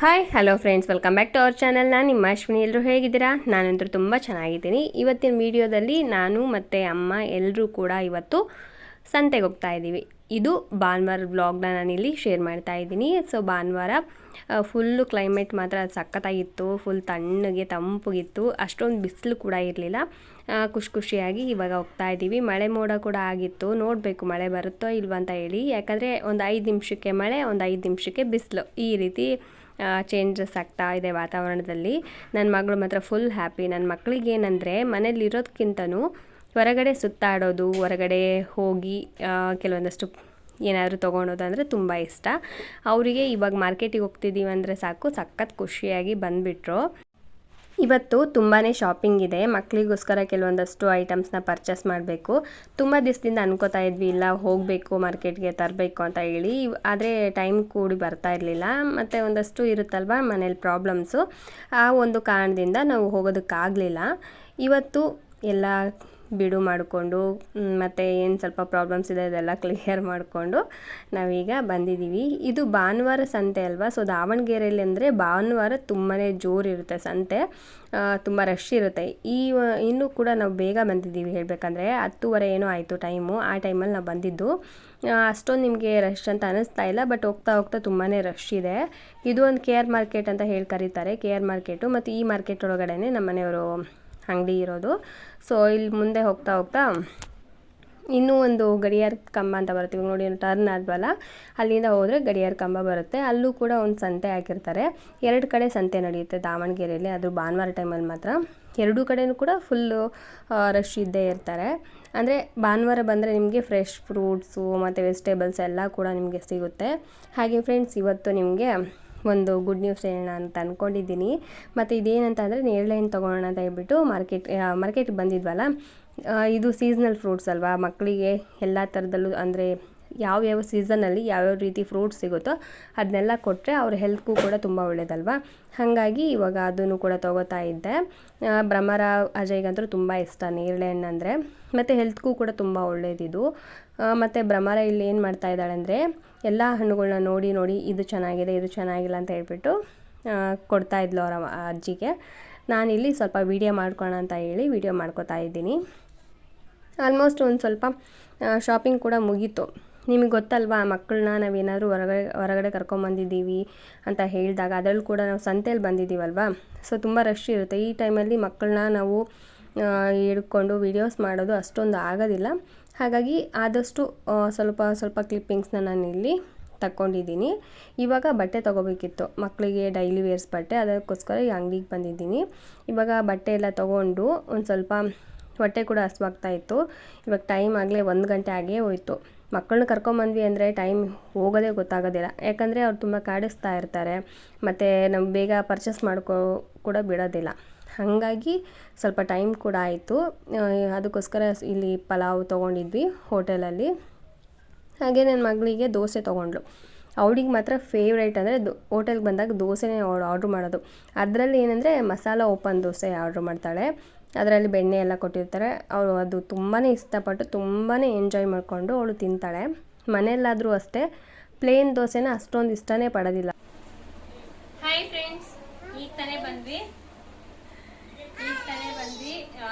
Hi hello friends welcome back to our channel ನಾನು ನಿಮ್ಮ ಅಶ್ವಿನಿ ಎಲ್ಲರೂ ಹೇಗಿದ್ದೀರಾ? ನಾನಂತೂ ತುಂಬ ಚೆನ್ನಾಗಿದ್ದೀನಿ. ಇವತ್ತಿನ ವಿಡಿಯೋದಲ್ಲಿ ನಾನು ಮತ್ತು ಅಮ್ಮ ಎಲ್ಲರೂ ಕೂಡ ಇವತ್ತು ಸಂತೆಗೆ ಹೋಗ್ತಾ ಇದ್ದೀವಿ. ಇದು ಭಾನುವಾರ ವ್ಲಾಗ್ನ ನಾನಿಲ್ಲಿ ಶೇರ್ ಮಾಡ್ತಾ ಇದ್ದೀನಿ. ಸೊ ಭಾನುವಾರ ಫುಲ್ಲು ಕ್ಲೈಮೇಟ್ ಮಾತ್ರ ಸಖತ್ತಾಗಿತ್ತು ಫುಲ್ ತಣ್ಣಗೆ ತಂಪುಗಿತ್ತು, ಅಷ್ಟೊಂದು ಬಿಸಿಲು ಕೂಡ ಇರಲಿಲ್ಲ. ಖುಷಿ ಖುಷಿಯಾಗಿ ಇವಾಗ ಹೋಗ್ತಾ ಇದ್ದೀವಿ ಮಳೆ ಮೋಡ ಕೂಡ ಆಗಿತ್ತು. ನೋಡಬೇಕು ಮಳೆ ಬರುತ್ತೋ ಇಲ್ವಾ ಅಂತ ಹೇಳಿ. ಯಾಕಂದರೆ ಒಂದು ಐದು ನಿಮಿಷಕ್ಕೆ ಮಳೆ, ಒಂದು ಐದು ನಿಮಿಷಕ್ಕೆ ಬಿಸಿಲು. ಈ ರೀತಿ ಚೇಂಜಸ್ ಆಗ್ತಾ ಇದೆ ವಾತಾವರಣದಲ್ಲಿ. ನನ್ನ ಮಗಳು ಮಾತ್ರ ಫುಲ್ ಹ್ಯಾಪಿ ನನ್ನ ಮಕ್ಕಳಿಗೆ ಏನಂದರೆ ಮನೇಲಿರೋದಕ್ಕಿಂತನೂ ಹೊರಗಡೆ ಸುತ್ತಾಡೋದು, ಹೊರಗಡೆ ಹೋಗಿ ಕೆಲವೊಂದಷ್ಟು ಏನಾದರೂ ತೊಗೊಳೋದು ಅಂದರೆ ತುಂಬ ಇಷ್ಟ. ಅವರಿಗೆ ಇವಾಗ ಮಾರ್ಕೆಟಿಗೆ ಹೋಗ್ತಿದ್ದೀವಿ ಅಂದರೆ ಸಾಕು, ಸಖತ್ ಖುಷಿಯಾಗಿ ಬಂದುಬಿಟ್ರು. ಇವತ್ತು ತುಂಬಾ ಶಾಪಿಂಗ್ ಇದೆ. ಮಕ್ಕಳಿಗೋಸ್ಕರ ಕೆಲವೊಂದಷ್ಟು ಐಟಮ್ಸ್ನ ಪರ್ಚೇಸ್ ಮಾಡಬೇಕು. ತುಂಬ ದಿವಸದಿಂದ ಅನ್ಕೋತಾ ಇದ್ವಿ, ಇಲ್ಲ ಹೋಗಬೇಕು, ಮಾರ್ಕೆಟ್ಗೆ ತರಬೇಕು ಅಂತ ಹೇಳಿ. ಆದರೆ ಟೈಮ್ ಕೂಡಿ ಬರ್ತಾ ಇರಲಿಲ್ಲ. ಮತ್ತು ಒಂದಷ್ಟು ಇರುತ್ತಲ್ವ, ಮನೇಲಿ ಪ್ರಾಬ್ಲಮ್ಸು ಆ ಒಂದು ಕಾರಣದಿಂದ ನಾವು ಹೋಗೋದಕ್ಕಾಗಲಿಲ್ಲ. ಇವತ್ತು ಎಲ್ಲ ಬಿಡು ಮಾಡಿಕೊಂಡು ಮತ್ತು ಏನು ಸ್ವಲ್ಪ ಪ್ರಾಬ್ಲಮ್ಸ್ ಇದೆ ಅದೆಲ್ಲ ಕ್ಲಿಯರ್ ಮಾಡಿಕೊಂಡು ನಾವೀಗ ಬಂದಿದ್ದೀವಿ ಇದು ಭಾನುವಾರ ಸಂತೆ ಅಲ್ವಾ? ಸೊ ದಾವಣಗೆರೆಯಲ್ಲಿ ಅಂದರೆ ಭಾನುವಾರ ತುಂಬಾ ಜೋರಿರುತ್ತೆ ಸಂತೆ. ತುಂಬ ರಶ್ ಇರುತ್ತೆ. ಈ ಇನ್ನೂ ಕೂಡ ನಾವು ಬೇಗ ಬಂದಿದ್ದೀವಿ ಹೇಳಬೇಕಂದ್ರೆ. ಹತ್ತುವರೆ ಏನೋ ಆಯಿತು ಟೈಮು ಆ ಟೈಮಲ್ಲಿ ನಾವು ಬಂದಿದ್ದು. ಅಷ್ಟೊಂದು ನಿಮಗೆ ರಶ್ ಅಂತ ಅನ್ನಿಸ್ತಾ ಇಲ್ಲ ಬಟ್ ಹೋಗ್ತಾ ಹೋಗ್ತಾ ತುಂಬಾ ರಶ್ ಇದೆ. ಇದು ಒಂದು ಕೆ ಆರ್ ಮಾರ್ಕೆಟ್ ಅಂತ ಹೇಳಿ ಕರೀತಾರೆ. ಕೆ ಆರ್ ಮಾರ್ಕೆಟು ಮತ್ತು ಈ ಮಾರ್ಕೆಟ್ ಒಳಗಡೆ ನಮ್ಮ ಮನೆಯವರು ಅಂಗಡಿ ಇರೋದು. ಸೊ ಇಲ್ಲಿ ಮುಂದೆ ಹೋಗ್ತಾ ಹೋಗ್ತಾ ಇನ್ನೂ ಒಂದು ಗಡಿಯಾರ ಕಂಬ ಅಂತ ಬರುತ್ತೆ. ನೋಡಿ ಟರ್ನ್ ಆದ್ವಲ್ಲ? ಅಲ್ಲಿಂದ ಹೋದರೆ ಗಡಿಯಾರ ಕಂಬ ಬರುತ್ತೆ. ಅಲ್ಲೂ ಕೂಡ ಒಂದು ಸಂತೆ ಹಾಕಿರ್ತಾರೆ. ಎರಡು ಕಡೆ ಸಂತೆ ನಡೆಯುತ್ತೆ ದಾವಣಗೆರೆಯಲ್ಲಿ. ಅದು ಭಾನುವಾರ ಟೈಮಲ್ಲಿ ಮಾತ್ರ. ಎರಡೂ ಕಡೆಯೂ ಕೂಡ ಫುಲ್ಲು ರಶ್ ಇದ್ದೇ ಇರ್ತಾರೆ. ಅಂದರೆ ಭಾನುವಾರ ಬಂದರೆ ನಿಮಗೆ ಫ್ರೆಶ್ ಫ್ರೂಟ್ಸು ಮತ್ತು ವೆಜಿಟೇಬಲ್ಸ್ ಎಲ್ಲ ಕೂಡ ನಿಮಗೆ ಸಿಗುತ್ತೆ. ಹಾಗೆ ಫ್ರೆಂಡ್ಸ್ ಇವತ್ತು ನಿಮಗೆ ಒಂದು ಗುಡ್ ನ್ಯೂಸ್ ಹೇಳೋಣ ಅಂತ ಅಂದ್ಕೊಂಡಿದ್ದೀನಿ ಮತ್ತು ಇದೇನಂತ ಅಂದರೆ ನೇರಳೆ ಹಣ್ಣು ತೊಗೊಳೋಣ ಅಂತ ಹೇಳ್ಬಿಟ್ಟು ಮಾರ್ಕೆಟ್ ಮಾರ್ಕೆಟ್ಗೆ ಬಂದಿದ್ವಲ್ಲ ಇದು ಸೀಸ್ನಲ್ ಫ್ರೂಟ್ಸ್ ಅಲ್ವಾ, ಮಕ್ಕಳಿಗೆ ಎಲ್ಲ ಥರದಲ್ಲೂ ಅಂದರೆ ಯಾವ್ಯಾವ ಸೀಸನಲ್ಲಿ ಯಾವ್ಯಾವ ರೀತಿ ಫ್ರೂಟ್ಸ್ ಸಿಗುತ್ತೋ ಅದನ್ನೆಲ್ಲ ಕೊಟ್ಟರೆ ಅವ್ರ ಹೆಲ್ತ್ಗೂ ಕೂಡ ತುಂಬ ಒಳ್ಳೇದಲ್ವಾ. ಹಾಗಾಗಿ ಇವಾಗ ಅದನ್ನು ಕೂಡ ತೊಗೋತಾ ಇದ್ದೆ. ಭ್ರಮರ ಅಜಯ್ಗಂತೂ ತುಂಬ ಇಷ್ಟ ನೇರಳೆ ಹಣ್ಣು ಅಂದರೆ. ಮತ್ತು ಹೆಲ್ತ್ಗೂ ಕೂಡ ತುಂಬ ಒಳ್ಳೆಯದಿದು ಮತ್ತು ಭ್ರಮರ ಇಲ್ಲಿ ಏನು ಮಾಡ್ತಾ ಇದ್ದಾಳೆ ಅಂದರೆ ಎಲ್ಲ ಹಣ್ಣುಗಳನ್ನ ನೋಡಿ ನೋಡಿ ಇದು ಚೆನ್ನಾಗಿದೆ, ಇದು ಚೆನ್ನಾಗಿಲ್ಲ ಅಂತ ಹೇಳ್ಬಿಟ್ಟು ಕೊಡ್ತಾ ಇದ್ಲು ಅವರ ಅಜ್ಜಿಗೆ. ನಾನಿಲ್ಲಿ ಸ್ವಲ್ಪ ವೀಡಿಯೋ ಮಾಡ್ಕೋಣ ಅಂತ ಹೇಳಿ ವೀಡಿಯೋ ಮಾಡ್ಕೊತಾ ಇದ್ದೀನಿ. ಆಲ್ಮೋಸ್ಟ್ ಒಂದು ಸ್ವಲ್ಪ ಶಾಪಿಂಗ್ ಕೂಡ ಮುಗೀತು. ನಿಮಗೆ ಗೊತ್ತಲ್ವಾ ಮಕ್ಕಳನ್ನ ನಾವೇನಾದರೂ ಹೊರಗಡೆ ಹೊರಗಡೆ ಕರ್ಕೊಂಬಂದಿದ್ದೀವಿ ಅಂತ ಹೇಳಿದಾಗ ಅದರಲ್ಲೂ ಕೂಡ ನಾವು ಸಂತೆಯಲ್ಲಿ ಬಂದಿದ್ದೀವಲ್ವಾ? ಸೊ ತುಂಬ ರಶ್ ಇರುತ್ತೆ. ಈ ಟೈಮಲ್ಲಿ ಮಕ್ಕಳನ್ನ ನಾವು ಹಿಡ್ಕೊಂಡು ವಿಡಿಯೋಸ್ ಮಾಡೋದು ಅಷ್ಟೊಂದು ಆಗೋದಿಲ್ಲ. ಹಾಗಾಗಿ ಆದಷ್ಟು ಸ್ವಲ್ಪ ಸ್ವಲ್ಪ ಕ್ಲಿಪ್ಪಿಂಗ್ಸ್ನ ನಾನು ಇಲ್ಲಿ ತಗೊಂಡಿದ್ದೀನಿ ಇವಾಗ ಬಟ್ಟೆ ತೊಗೋಬೇಕಿತ್ತು. ಮಕ್ಕಳಿಗೆ ಡೈಲಿ ವೇರ್ಸ್ ಬಟ್ಟೆ, ಅದಕ್ಕೋಸ್ಕರ ಈ ಅಂಗಡಿಗೆ ಬಂದಿದ್ದೀನಿ. ಇವಾಗ ಬಟ್ಟೆ ಎಲ್ಲ ತೊಗೊಂಡು ಒಂದು ಸ್ವಲ್ಪ ಹೊಟ್ಟೆ ಕೂಡ ಹಸ್ವಾಗ್ತಾ ಇತ್ತು. ಇವಾಗ ಟೈಮ್ ಆಗಲೇ ಒಂದು ಗಂಟೆ ಆಗೇ ಹೋಯಿತು. ಮಕ್ಕಳನ್ನ ಕರ್ಕೊಂಬಂದ್ವಿ ಅಂದರೆ ಟೈಮ್ ಹೋಗೋದೇ ಗೊತ್ತಾಗೋದಿಲ್ಲ. ಯಾಕಂದರೆ ಅವ್ರು ತುಂಬ ಕಾಡಿಸ್ತಾ ಇರ್ತಾರೆ. ಮತ್ತು ನಮ್ಗೆ ಬೇಗ ಪರ್ಚೇಸ್ ಮಾಡ್ಕೋ, ಕೂಡ ಬಿಡೋದಿಲ್ಲ. ಹಾಗಾಗಿ ಸ್ವಲ್ಪ ಟೈಮ್ ಕೂಡ ಆಯಿತು. ಅದಕ್ಕೋಸ್ಕರ ಇಲ್ಲಿ ಪಲಾವ್ ತೊಗೊಂಡಿದ್ವಿ ಹೋಟೆಲಲ್ಲಿ. ಹಾಗೆ ನನ್ನ ಮಗಳಿಗೆ ದೋಸೆ ತೊಗೊಂಡ್ಳು. ಅವಳಿಗೆ ಮಾತ್ರ ಫೇವ್ರೇಟ್ ಅಂದರೆ ದೋ, ಹೋಟೆಲ್ಗೆ ಬಂದಾಗ ದೋಸೆನೇ ಆರ್ಡ್ರ್ ಮಾಡೋದು. ಅದರಲ್ಲಿ ಏನಂದರೆ ಮಸಾಲ ಓಪನ್ ದೋಸೆ ಆರ್ಡ್ರ್ ಮಾಡ್ತಾಳೆ. ಅದರಲ್ಲಿ ಬೆಣ್ಣೆ ಎಲ್ಲ ಕೊಟ್ಟಿರ್ತಾರೆ. ಅವಳು ಅದು ತುಂಬಾ ಇಷ್ಟಪಟ್ಟು ತುಂಬಾ ಎಂಜಾಯ್ ಮಾಡಿಕೊಂಡು ಅವಳು ತಿಂತಾಳೆ. ಮನೆಯಲ್ಲಾದರೂ ಅಷ್ಟೇ ಪ್ಲೇನ್ ದೋಸೆನ ಅಷ್ಟೊಂದು ಇಷ್ಟನೇ ಪಡೋದಿಲ್ಲ. ಹಾಯ್ ಫ್ರೆಂಡ್ಸ್ ಈಗ ತಾನೇ ಬಂದ್ವಿ ಈಗ ತಾನೇ ಬಂದ್ವಿ ಆ,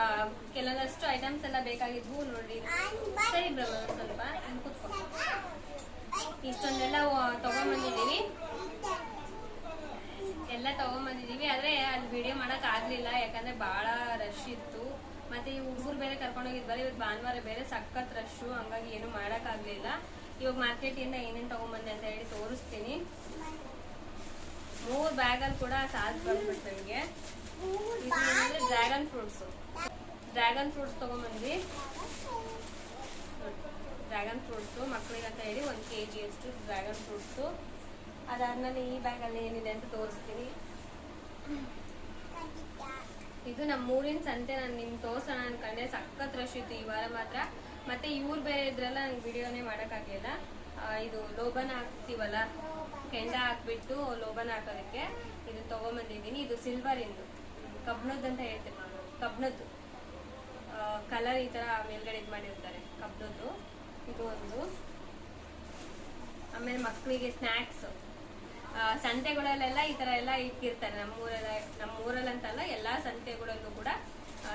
ಕೆಲವೊಂದಷ್ಟು ಐಟಮ್ಸ್ ಎಲ್ಲ ಬೇಕಾಗಿದ್ವು ನೋಡ್ರಿ. ಸರಿ ಬ್ರಹ್ಮ ಸ್ವಲ್ಪ ಕೂತ್ಕೊಂಡು ಕೂತ್ಕೊ. ಇಷ್ಟೊಂದೆಲ್ಲ ವ- ತಗೊಂಬಂದಿದೀವಿ ಎಲ್ಲ ತಗೊಂಬಂದಿದೀವಿ ಆದ್ರೆ ಅಲ್ಲಿ ವಿಡಿಯೋ ಮಾಡಕ್ ಆಗ್ಲಿಲ್ಲ, ಯಾಕಂದ್ರೆ ಬಹಳ ರಶ್ ಇತ್ತು. ಮತ್ತೆ ಈ ಹುಡುಗರು ಬೇರೆ ಕರ್ಕೊಂಡೋಗಿದ್ವಲ್ಲ ಇವತ್ತು ಭಾನುವಾರ ಬೇರೆ ಸಖತ್ ರಶ್ಶು ಹಂಗಾಗಿ ಏನು ಮಾಡೋಕ್ಕಾಗಲಿಲ್ಲ ಇವಾಗ ಮಾರ್ಕೆಟ್ ಇಂದ ಏನೇನ್ ತಗೊಂಬಂದೆ ಅಂತ ಹೇಳಿ ತೋರಿಸ್ತೀನಿ. ಮೂರು ಬ್ಯಾಗಲ್ಲಿ ಕೂಡ ಸಾಲ್ ಬಂದ್ಬಿಟ್ಟು ನನಗೆ ಡ್ರ್ಯಾಗನ್ ಫ್ರೂಟ್ಸ್ ಡ್ರ್ಯಾಗನ್ ಫ್ರೂಟ್ಸ್ ತಗೊಂಬಂದ್ವಿ. ಡ್ರ್ಯಾಗನ್ ಫ್ರೂಟ್ಸು ಮಕ್ಕಳಿಗೆ ಅಂತ ಹೇಳಿ ಒಂದು ಕೆ ಜಿ ಅಷ್ಟು ಡ್ರ್ಯಾಗನ್ ಫ್ರೂಟ್ಸು ಅದಾದ್ಮೇಲೆ ಈ ಬ್ಯಾಗಲ್ಲಿ ಏನಿದೆ ಅಂತ ತೋರಿಸ್ತೀನಿ. ಇದು ನಮ್ಮ ಊರಿನ ಸಂತೆ ನಾನು ನಿಮ್ಗೆ ತೋರ್ಸೋಣ ಅನ್ಕೊಂಡೆ. ಸಖತ್ ರಶ್ ಇತ್ತು ಈ ವಾರ ಮಾತ್ರ. ಮತ್ತೆ ಇವ್ರು ಬೇರೆ ಇದ್ರಲ್ಲ ನಂಗೆ ವಿಡಿಯೋನೇ ಮಾಡೋಕ್ಕಾಗಲಿಲ್ಲ. ಇದು ಲೋಬನ್ ಹಾಕ್ತೀವಲ್ಲ? ಕೆಂಡ ಹಾಕ್ಬಿಟ್ಟು ಲೋಬನ್ ಹಾಕೋದಕ್ಕೆ ಇದು ತೊಗೊಂಬಂದಿದ್ದೀನಿ. ಇದು ಸಿಲ್ವರಿಂದು ಕಬ್ಣದ್ದು ಅಂತ ಹೇಳ್ತೀವಿ. ಕಬ್ಣದ್ದು. ಕಲರ್ ಈ ಥರ ಮೇಲ್ಗಡೆ ಇದು ಮಾಡಿರ್ತಾರೆ. ಕಬ್ಬದ್ದು ಇದು ಒಂದು ಆಮೇಲೆ ಮಕ್ಕಳಿಗೆ ಸ್ನ್ಯಾಕ್ಸ್ ಸಂತೆಗಳಲ್ಲೆಲ್ಲ ಈ ತರ ಎಲ್ಲ ಇಟ್ಟಿರ್ತಾರೆ. ನಮ್ಮೂರೆಲ್ಲ ನಮ್ಮೂರಲ್ಲಂತಲ್ಲ ಎಲ್ಲಾ ಸಂತೆಗಳಲ್ಲೂ ಕೂಡ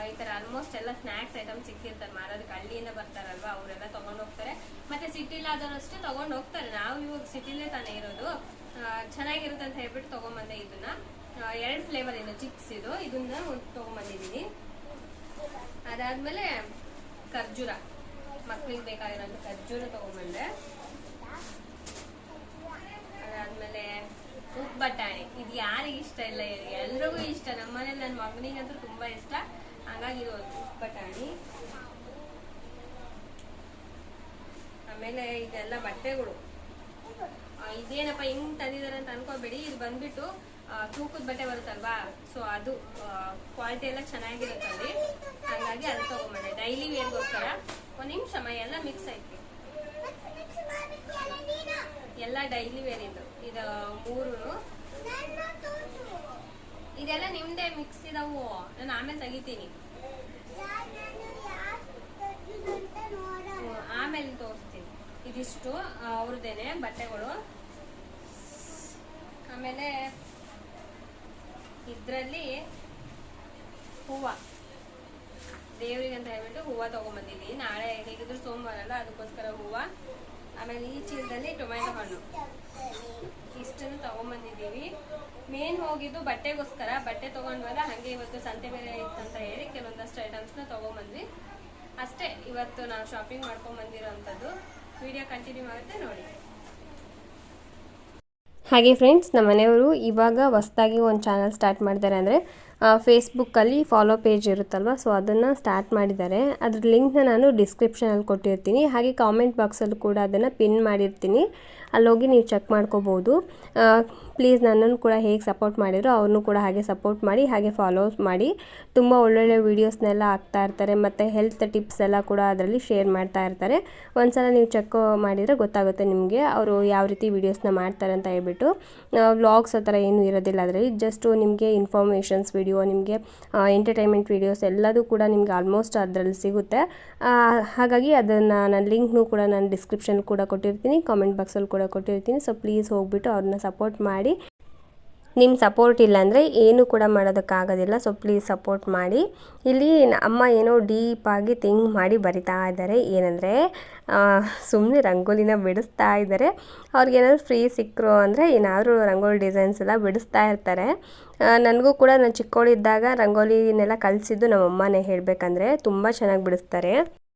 ಈ ತರ ಆಲ್ಮೋಸ್ಟ್ ಎಲ್ಲ ಸ್ನಾಕ್ಸ್ ಐಟಮ್ ಸಿಕ್ಕಿರ್ತಾರೆ. ಮಾರೋದಕ್ಕೆ ಹಳ್ಳಿಯಿಂದ ಬರ್ತಾರಲ್ವಾ, ಅವರೆಲ್ಲ ತಗೊಂಡು ಹೋಗ್ತಾರೆ. ಮತ್ತೆ ಸಿಟಿಲಾದವರಷ್ಟೇ ತಗೊಂಡು ಹೋಗ್ತಾರೆ. ನಾವು ಇವಾಗ ಸಿಟಿಲೇ ತಾನೇ ಇರೋದು. ಚೆನ್ನಾಗಿರುತ್ತೆ ಅಂತ ಹೇಳ್ಬಿಟ್ಟು ತಗೊಂಬಂದೆ ಇದನ್ನ. ಎರಡು ಫ್ಲೇವರ್ ಇದೆ ಚಿಪ್ಸ್ ಇದು. ಇದನ್ನ ಒಂದ್ ತಗೊಂಬಂದಿದ್ದೀನಿ. ಅದಾದ್ಮೇಲೆ ಖರ್ಜೂರ. ಮಕ್ಳಿಗೆ ಬೇಕಾಗಿರೋಂಥ ಖರ್ಜೂರ ತಗೊಂಡ್ಬಂದೆ ಅದಾದ್ಮೇಲೆ ಉಪ್ಪು ಬಟಾಣಿ. ಇದು ಯಾರಿಗೆ ಇಷ್ಟ ಇಲ್ಲ ಹೇಳಿ. ಎಲ್ರಿಗೂ ಇಷ್ಟ. ನಮ್ಮನೇಲಿ ನನ್ನ ಮಗನಿಗಂತೂ ತುಂಬಾ ಇಷ್ಟ. ಹಾಗಾಗಿ ಇದು ಉಪ್ಪು ಬಟಾಣಿ. ಆಮೇಲೆ ಇದೆಲ್ಲ ಬಟ್ಟೆಗಳು. ಇದೇನಪ್ಪ ಹಿಂಗ್ ತಂದಿದಾರೆ ಅಂತ ಅನ್ಕೋಬೇಡಿ. ಇದು ಬಂದ್ಬಿಟ್ಟು ತೂಕದ ಬಟ್ಟೆ ಬರುತ್ತಲ್ವಾ? ಸೊ ಅದು ಕ್ವಾಲಿಟಿ ಎಲ್ಲ ಚೆನ್ನಾಗಿರುತ್ತಲ್ಲಿ ಹಾಗಾಗಿ ಅದು ತಗೊಂಬಂದೆ. ಡೈಲಿ ವೇರ್ಗೋಸ್ಕರ ಒಂದು ನಿಮಿಷ ಎಲ್ಲ ಮಿಕ್ಸ್ ಐತಿ ಎಲ್ಲ ಡೈಲಿ ವೇರ್ ಇದು. ಇದು ಮೂರು ಇದೆಲ್ಲ ನಿಮ್ದೇ ಮಿಕ್ಸ್ ಇದಾವು. ನಾನು ಆಮೇಲೆ ತೆಗಿತೀನಿ. ಆಮೇಲೆ ತೋರಿಸ್ತೀನಿ. ಇದಿಷ್ಟು ಅವ್ರದ್ದೇನೆ ಬಟ್ಟೆಗಳು. ಆಮೇಲೆ ಇದ್ರಲ್ಲಿ ಹೂವ. ದೇವ್ರಿಗೆ ಅಂತ ಹೇಳ್ಬಿಟ್ಟು ಹೂವ ತಗೊಂಡ್ಬಂದಿದ್ವಿ ನಾಳೆ ಹೇಗಿದ್ರು ಸೋಮವಾರ ಅಲ್ಲ, ಅದಕ್ಕೋಸ್ಕರ ಹೂವ. ಆಮೇಲೆ ಈ ಚೀಲದಲ್ಲಿ ಟೊಮ್ಯಾಟೊ ಹಣ್ಣು. ಇಷ್ಟನ್ನು ತಗೊಂಬಂದಿದ್ದೀವಿ. ಮೇನ್ ಹೋಗಿದ್ದು ಬಟ್ಟೆಗೋಸ್ಕರ. ಬಟ್ಟೆ ತಗೊಂಡ್ವಲ್ಲ ಹಾಗೆ ಇವತ್ತು ಸಂತೆ ಬೇರೆ ಅಂತ ಹೇಳಿ ಕೆಲವೊಂದಷ್ಟು ಐಟಮ್ಸ್ನ ತಗೊಂಬಂದ್ವಿ. ಅಷ್ಟೇ, ಇವತ್ತು ನಾವು ಶಾಪಿಂಗ್ ಮಾಡ್ಕೊಂಡ್ ಬಂದಿರೋಂಥದ್ದು ವಿಡಿಯೋ ಕಂಟಿನ್ಯೂ ಆಗುತ್ತೆ, ನೋಡಿ. ಹಾಗೆ ಫ್ರೆಂಡ್ಸ್ ನಮ್ಮ ಮನೆಯವರು ಇವಾಗ ಹೊಸ್ದಾಗಿ ಒಂದು ಚಾನಲ್ ಸ್ಟಾರ್ಟ್ ಮಾಡಿದ್ದಾರೆ ಅಂದರೆ ಫೇಸ್ಬುಕ್ಕಲ್ಲಿ ಫಾಲೋ ಪೇಜ್ ಇರುತ್ತಲ್ವ? ಸೊ ಅದನ್ನು ಸ್ಟಾರ್ಟ್ ಮಾಡಿದ್ದಾರೆ. ಅದ್ರ ಲಿಂಕ್ನ ನಾನು ಡಿಸ್ಕ್ರಿಪ್ಷನಲ್ಲಿ ಕೊಟ್ಟಿರ್ತೀನಿ. ಹಾಗೆ ಕಾಮೆಂಟ್ ಬಾಕ್ಸಲ್ಲೂ ಕೂಡ ಅದನ್ನು ಪಿನ್ ಮಾಡಿರ್ತೀನಿ. ಅಲ್ಲೋಗಿ ನೀವು ಚೆಕ್ ಮಾಡ್ಕೋಬೋದು. ಪ್ಲೀಸ್ ನನ್ನನ್ನು ಕೂಡ ಹೇಗೆ ಸಪೋರ್ಟ್ ಮಾಡಿದ್ರು ಅವ್ರನ್ನೂ ಕೂಡ ಹಾಗೆ ಸಪೋರ್ಟ್ ಮಾಡಿ, ಹಾಗೆ ಫಾಲೋ ಮಾಡಿ. ತುಂಬ ಒಳ್ಳೊಳ್ಳೆ ವೀಡಿಯೋಸ್ನೆಲ್ಲ ಹಾಕ್ತಾ ಇರ್ತಾರೆ. ಮತ್ತು ಹೆಲ್ತ್ ಟಿಪ್ಸ್ ಎಲ್ಲ ಕೂಡ ಅದರಲ್ಲಿ ಶೇರ್ ಮಾಡ್ತಾ ಇರ್ತಾರೆ. ಒಂದ್ಸಲ ನೀವು ಚೆಕ್ ಮಾಡಿದರೆ ಗೊತ್ತಾಗುತ್ತೆ ನಿಮಗೆ ಅವರು ಯಾವ ರೀತಿ ವೀಡಿಯೋಸ್ನ ಮಾಡ್ತಾರೆ ಅಂತ ಹೇಳ್ಬಿಟ್ಟು. ವ್ಲಾಗ್ಸ್ ಆ ಥರ ಏನೂ ಇರೋದಿಲ್ಲ ಅದರಲ್ಲಿ. ಜಸ್ಟು ನಿಮಗೆ ಇನ್ಫಾರ್ಮೇಷನ್ಸ್ ವಿಡಿಯೋ ನಿಮಗೆ ಎಂಟರ್ಟೈನ್ಮೆಂಟ್ ವೀಡಿಯೋಸ್ ಎಲ್ಲದೂ ಕೂಡ ನಿಮ್ಗೆ ಆಲ್ಮೋಸ್ಟ್ ಅದರಲ್ಲಿ ಸಿಗುತ್ತೆ. ಹಾಗಾಗಿ ಅದನ್ನು ನಾನು ಲಿಂಕ್ನೂ ಕೂಡ ನಾನು ಡಿಸ್ಕ್ರಿಪ್ಷನ್ ಕೂಡ ಕೊಟ್ಟಿರ್ತೀನಿ ಕಾಮೆಂಟ್ ಬಾಕ್ಸಲ್ಲಿ ಕೂಡ ಕೊಟ್ಟಿರ್ತೀನಿ. ಸೊ ಪ್ಲೀಸ್ ಹೋಗ್ಬಿಟ್ಟು ಅವ್ರನ್ನ ಸಪೋರ್ಟ್ ಮಾಡಿ. ನಿಮ್ಮ ಸಪೋರ್ಟ್ ಇಲ್ಲಾಂದರೆ ಏನು ಕೂಡ ಮಾಡೋದಕ್ಕಾಗೋದಿಲ್ಲ. ಸೊ ಪ್ಲೀಸ್ ಸಪೋರ್ಟ್ ಮಾಡಿ. ಇಲ್ಲಿ ಅಮ್ಮ ಏನೋ ಡೀಪಾಗಿ ಥಿಂಕ್ ಮಾಡಿ ಬರಿತಾ ಇದ್ದಾರೆ. ಏನಂದರೆ ಸುಮ್ಮನೆ ರಂಗೋಲಿನ ಬಿಡಿಸ್ತಾ ಇದ್ದಾರೆ. ಅವ್ರಿಗೇನಾದ್ರು ಫ್ರೀ ಸಿಕ್ಕರು ಅಂದರೆ ಏನಾದರೂ ರಂಗೋಲಿ ಡಿಸೈನ್ಸ್ ಎಲ್ಲ ಬಿಡಿಸ್ತಾ ಇರ್ತಾರೆ. ನನಗೂ ಕೂಡ ನಾನು ಚಿಕ್ಕವಳಿದ್ದಾಗ ರಂಗೋಲಿನೆಲ್ಲ ಕಲಿಸಿದ್ದು ನಮ್ಮ ಅಮ್ಮನೇ ಹೇಳಬೇಕಂದ್ರೆ ತುಂಬ ಚೆನ್ನಾಗಿ ಬಿಡಿಸ್ತಾರೆ.